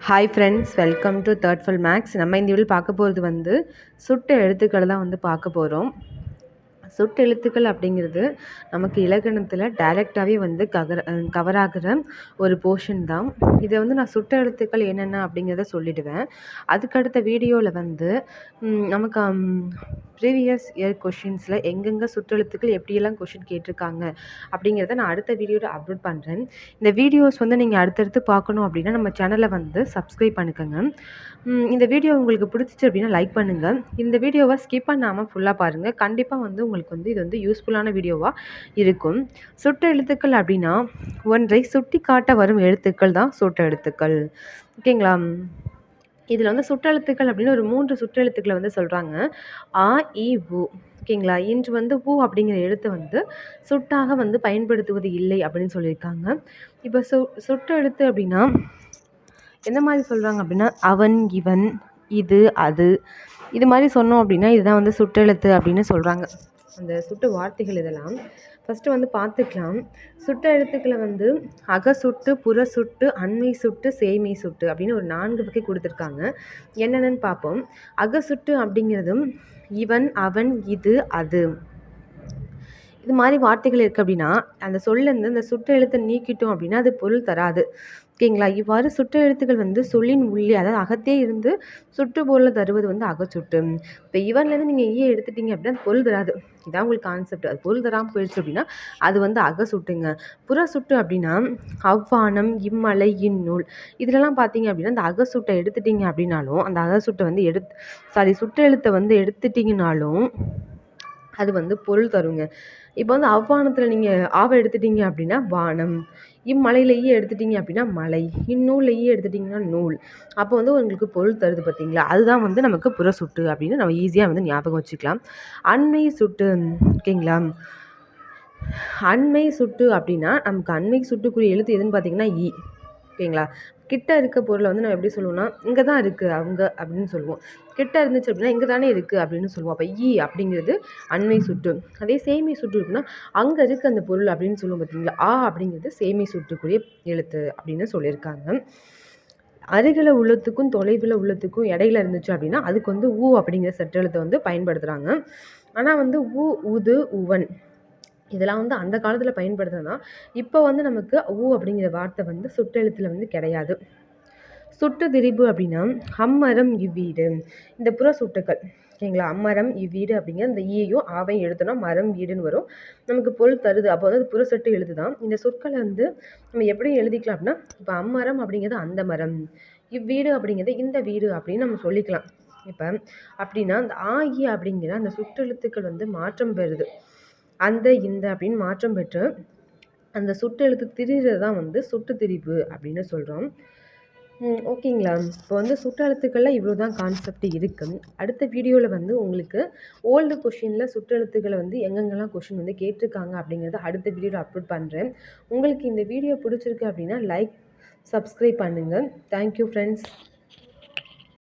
Hi friends welcome to third full max நம்ம இந்த video பார்க்க போகிறது வந்து சுட்ட எழுத்துக்களை தான் வந்து பார்க்க போகிறோம் சுட்டு எழுத்துக்கள் அப்படிங்கிறது நமக்கு இலக்கணத்தில் டைரெக்டாகவே வந்து கவர் கவர் ஆகிற ஒரு போர்ஷன் தான். இதை வந்து நான் சுட்ட எழுத்துக்கள் என்னென்ன அப்படிங்கிறத சொல்லிவிடுவேன் அதுக்கடுத்த வீடியோவில் வந்து நமக்கு ப்ரீவியஸ் இயர் கொஷின்ஸில் எங்கெங்கே சுற்றெழுத்துக்கள் எப்படியெல்லாம் கொஷின் கேட்டிருக்காங்க அப்படிங்கிறத நான் அடுத்த வீடியோவில் அப்லோட் பண்ணுறேன் இந்த வீடியோஸ் வந்து நீங்கள் அடுத்தடுத்து பார்க்கணும் அப்படின்னா நம்ம சேனலை வந்து சப்ஸ்கிரைப் பண்ணிக்கோங்க. இந்த வீடியோ உங்களுக்கு பிடிச்சிச்சு அப்படின்னா லைக் பண்ணுங்கள் இந்த வீடியோவை ஸ்கிப் பண்ணாமல் ஃபுல்லாக பாருங்கள் கண்டிப்பாக வந்து உங்களுக்கு வந்து இது வந்து யூஸ்ஃபுல்லான வீடியோவாக இருக்கும். சுற்றெழுத்துக்கள் அப்படின்னா ஒன்றை சுட்டி காட்ட வரும் எழுத்துக்கள் தான் சுட்ட எழுத்துக்கள் ஓகேங்களா? இதில் வந்து சுற்றெழுத்துக்கள் அப்படின்னு ஒரு மூன்று சுற்றெழுத்துக்களை வந்து சொல்கிறாங்க ஆ இ உ. ஓகேங்களா? இன்று வந்து பூ அப்படிங்கிற எழுத்தை வந்து சுட்டாக வந்து பயன்படுத்துவது இல்லை அப்படின்னு சொல்லியிருக்காங்க. இப்போ சு சுற்றெழுத்து அப்படின்னா எந்த மாதிரி சொல்கிறாங்க அப்படின்னா அவன் இவன் இது அது. இது மாதிரி சொன்னோம் அப்படின்னா இதுதான் வந்து சுட்டெழுத்து அப்படின்னு சொல்கிறாங்க அந்த சுட்டு வார்த்தைகள் இதெல்லாம். ஃபஸ்ட்டு வந்து பார்த்துக்கலாம். சுட்ட எழுத்துக்களை வந்து அக சுட்டு புற சுட்டு அண்மை சுட்டு சேமை சுட்டு அப்படின்னு ஒரு நான்கு வகை கொடுத்துருக்காங்க. என்னென்னு பார்ப்போம். அக சுட்டு அப்படிங்கிறதும் இவன் அவன் இது அது. இது மாதிரி வார்த்தைகள் இருக்குது அப்படின்னா அந்த சொல்லேருந்து அந்த சுட்ட எழுத்தை நீக்கிட்டோம் அப்படின்னா அது பொருள் தராது. ஓகேங்களா இவ்வாறு சுற்று எழுத்துக்கள் வந்து சொல்லின் உள்ளே அதாவது அகத்தே இருந்து சுற்று பொருளை தருவது வந்து அகச்சுட்டு. இப்போ இவன்லேருந்து நீங்கள் ஈய எடுத்துட்டீங்க அப்படின்னா பொருள் தராது. இதான் உங்களுக்கு கான்செப்ட் அது பொருள் தராமல் போயிடுச்சு அப்படின்னா அது வந்து அக சுட்டுங்க புற சுட்டு அப்படின்னா அவ்வானம் இம்மலை இந்நூல். இதிலலாம் பார்த்தீங்க அப்படின்னா அந்த அக சுட்டை எடுத்துட்டீங்க அப்படின்னாலும் அந்த அக சுட்டை வந்து எடுத்து சாரி சுட்டு எழுத்தை வந்து எடுத்துட்டிங்கனாலும் அது வந்து பொருள் தருங்க. இப்போ வந்து அவ்வானத்தில் நீங்கள் ஆவை எடுத்துட்டீங்க அப்படின்னா வானம் இம்மலையிலேயே எடுத்துட்டீங்க அப்படின்னா மலை இந்நூல்லையே எடுத்துட்டிங்கன்னா நூல். அப்போ வந்து உங்களுக்கு பொருள் தருது பார்த்தீங்களா அதுதான் வந்து நமக்கு புற சுட்டு அப்படின்னு நம்ம ஈஸியாக வந்து ஞாபகம் வச்சுக்கலாம். அண்மை சுட்டு ஓகேங்களா? அண்மை சுட்டு அப்படின்னா நமக்கு அண்மை சுட்டுக்குரிய எழுத்து எதுன்னு பார்த்தீங்கன்னா இ. ஓகேங்களா? கிட்ட இருக்க பொருளை வந்து நம்ம எப்படி சொல்லுவோம்னா இங்கே தான் இருக்குது அவங்க அப்படின்னு சொல்லுவோம். கிட்ட இருந்துச்சு அப்படின்னா இங்கே தானே இருக்குது அப்படின்னு சொல்லுவோம். அப்போ ஈ அப்படிங்கிறது அண்மை சுட்டு. அதே சேமை சுட்டு இருக்குன்னா அங்கே இருக்குது அந்த பொருள் அப்படின்னு சொல்லுவோம் பார்த்தீங்களா ஆ அப்படிங்கிறது சேமை சுட்டுக்குரிய எழுத்து அப்படின்னு சொல்லியிருக்காங்க. அருகில் உள்ளத்துக்கும் தொலைவில் உள்ளத்துக்கும் இடையில இருந்துச்சு அப்படின்னா அதுக்கு வந்து ஊ அப்படிங்கிற சற்றெழுத்தை வந்து பயன்படுத்துகிறாங்க ஆனால் வந்து ஊ உது உவன் இதெல்லாம் வந்து அந்த காலத்தில் பயன்படுத்தினா இப்போ வந்து நமக்கு ஊ அப்படிங்கிற வார்த்தை வந்து சுட்டெழுத்தில் வந்து கிடையாது. சுட்டு திரிபு அப்படின்னா அம்மரம் இவ்வீடு. இந்த புற சுட்டுக்கள் ஓகேங்களா அம்மரம் இவ்வீடு அப்படிங்கிற இந்த ஈயும் ஆவையும் எழுத்துனா மரம் வீடுன்னு வரும். நமக்கு பொருள் தருது. அப்போ வந்து புற சொட்டு எழுது தான் இந்த சொற்களை வந்து நம்ம எப்படி எழுதிக்கலாம் அப்படின்னா இப்போ அம்மரம் அப்படிங்கிறது அந்த மரம் இவ்வீடு அப்படிங்கிறது இந்த வீடு அப்படின்னு நம்ம சொல்லிக்கலாம். இப்போ அப்படின்னா அந்த ஆகி அப்படிங்கிற அந்த சுற்றெழுத்துக்கள் வந்து மாற்றம் பெறுது. அந்த இந்த அப்படின்னு மாற்றம் பெற்று அந்த சுட்டெழுத்து திரிகிறது தான் வந்து சுட்டு திரிவு அப்படின்னு சொல்கிறோம் ஓகேங்களா? இப்போ வந்து சுட்டெழுத்துக்களில் இவ்வளோ தான் கான்செப்ட் இருக்குது அடுத்த வீடியோவில் வந்து உங்களுக்கு ஓல்டு கொஷினில் சுட்டெழுத்துக்களை வந்து எங்கெங்கெல்லாம் கொஷின் வந்து கேட்டிருக்காங்க அப்படிங்கிறத அடுத்த வீடியோவில் அப்லோட் பண்ணுறேன் உங்களுக்கு இந்த வீடியோ பிடிச்சிருக்கு அப்படின்னா லைக் சப்ஸ்கிரைப் பண்ணுங்கள் தேங்க்யூ ஃப்ரெண்ட்ஸ்